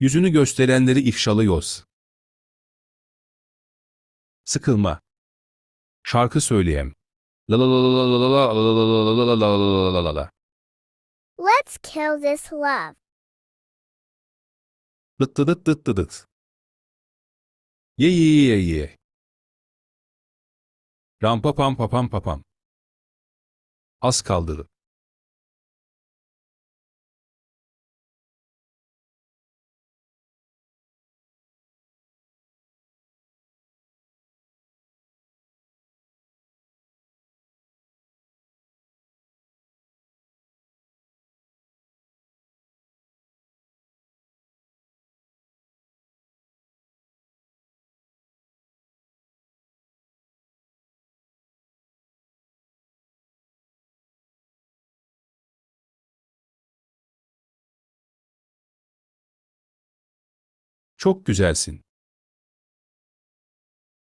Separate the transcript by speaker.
Speaker 1: Yüzünü gösterenleri ifşalıyoruz. Sıkılma. Şarkı söyleyem. La la la la la la la la la la la la la la la la.
Speaker 2: Let's kill this love.
Speaker 1: Dıt dıt dıt dıt dıt. Ye ye ye ye. Rampa pam pa pam pa pam. Az kaldı. Çok güzelsin.